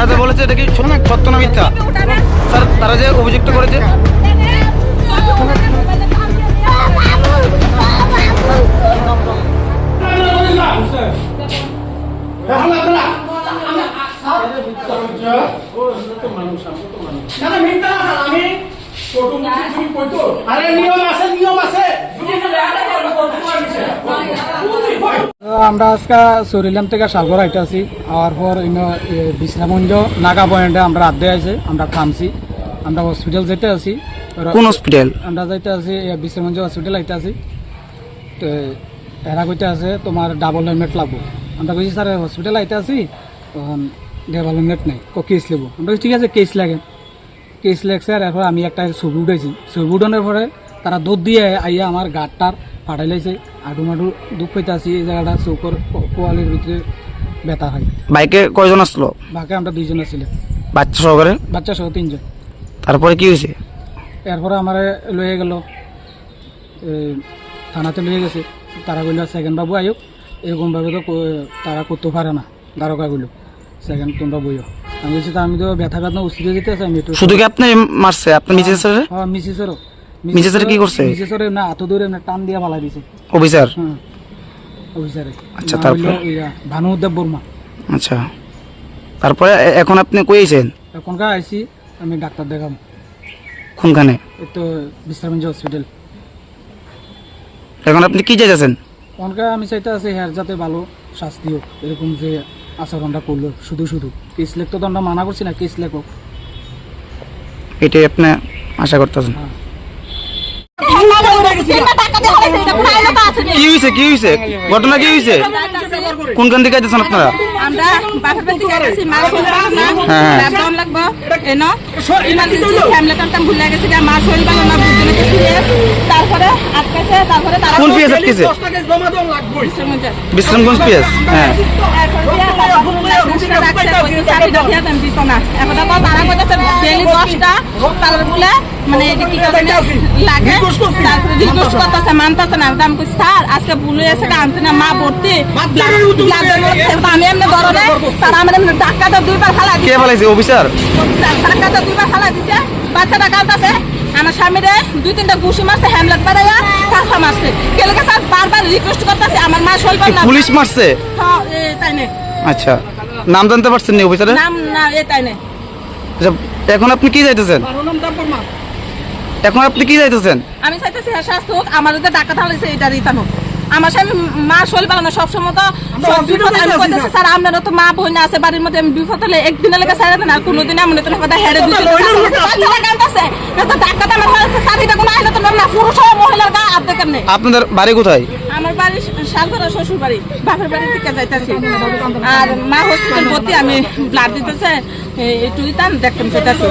তারা তো বলেছে এটা কি শোনো সত্য না মিথ্যা? স্যার তারা যে অভিযুক্ত করেছে? আরে নিয়ম আছে নিয়ম আছে। আমরা আজকে সরিলাম থেকে সাগর আইতে আছি আর পর বিশ্রামঞ্জ নাগা পয়েন্টে আমরা আড্ডে আছে আমরা থামছি আমরা হসপিটাল যেতে আছি। কোন হসপিটাল আমরা যাইতে আছি বিশ্রামঞ্জ হসপিটাল আইতে আছি তো এরা কইতে আছে তোমার ডাবল হেলমেট লাগবো। আমরা কইছি স্যার হসপিটাল আইতে আছি তখন ডাবল হেলমেট নেই ক কেস নেব আমরা ঠিক আছে কেস লাগে। কেস লাগছে আর এরপর আমি একটা ছবি উঠেছি ছবি উঠানোর পরে তারা দুধ দিয়ে আইয়া আমার গাড়টার ফাটাই লাইছে আডু মাডু দুঃখ পাইতে আছি এই জায়গাটা চৌকর কোয়ালির ভিতরে ব্যথা হয়। বাইকে কয়জন আসলো বাকি আমরা দুইজন আছিলে। বাচ্চা সহকারে বাচ্চা সহ তিনজন। তারপরে কি হয়েছে? এরপরে আমার লয়ে গেল। থানাতে লয়ে গেছে। তারা কইল সেকেন্ড বাবু আয়ুক এরকমভাবে তো তারা করতে পারে না। দ্বারকা কইল সেকেন্ড তোমরা বইও আমি বলছি তা আমি তো ব্যথা ব্যথা উচিত যেতে আছে আমি শুধু কি আপনি মারছে? আপনি মিসেসের হ্যাঁ মিসিসেরও মিসেসের কি করছে? মিসিসের না এত দূরে না টান দিয়া ফালাই দিছে। অফিসার? হ্যাঁ। অফিসারে। আচ্ছা, তারপরে? ভানুদেব বর্মা। আচ্ছা। তারপরে এখন আপনি কইছেন এখনকার আইসি আমি ডাক্তার দেখাম কোনখানে? তো বিশ্রামঞ্জ হসপিটাল। এখন আপনি কি চাইছেন এখনকার আমি চাইতে আছি হ্যার যাতে ভালো শাস্তি হোক এরকম যে আচরণটা করল শুধু শুধু। কেস লেখ তো আমরা মানা করছি না কেস লেখ হোক। এটাই আপনি আশা করতেছেন? কি হয়েছে কি হয়েছে ঘটনা কি হয়েছে কোনখান থেকে আইতেছেন আপনারা? হ্যাঁ। তারপরে আটকাছে তারপরে তারা কোন পিএস আটকেছে বিশ্রামগঞ্জ পিএস হ্যাঁ। আজকে ভুল হয়েছে আনতে না মা ভর্তি। আমি এমনি ধরনে তারা আমার ডাক্তারটা দুইবার অফিসার? দুইবার ফালা দিছে। বাচ্চাটা কাঁদতেছে। আমার স্বামীরে দুই তিনটা ঘুষি মারছে হ্যামলেট বাড়াইয়া কাঁচা মারছে। কেলেকে স্যার বারবার রিকোয়েস্ট করতেছে আমার মা শৈল না। পুলিশ মারছে? হ্যাঁ তাই নে। আচ্ছা নাম জানতে পারছেন নি অফিসারের নাম না এ তাই নে। আচ্ছা এখন আপনি কি চাইতেছেন? এখন আপনি কি চাইতেছেন? আমি চাইতেছি হ্যাঁ হোক আমার যদি ডাকা থাকলে এটা দিতাম হোক। আমার স্বামী মা শৈল পালানো সবসময় তো সব বিপদ আমি কইতেছি স্যার আপনারও তো মা বোন আছে বাড়ির মধ্যে আমি বিপদ হলে একদিন লেগে সারা দেন আর কোনোদিন এমন তো কথা হেরে দুই বাচ্চারা কাঁদতেছে। না তো আমার সাথীটা কোনো আইলে তো না পুরুষ ও মহিলার গা হাত দেখেন নেই আপনাদের বাড়ি কোথায়? আমার বাড়ি শালগড়া শ্বশুর বাড়ি বাপের বাড়ি থেকে যাইতেছি। আর মা হসপিটাল ভর্তি আমি ব্লাড দিতেছে একটু দিতাম দেখতাম যেতেছি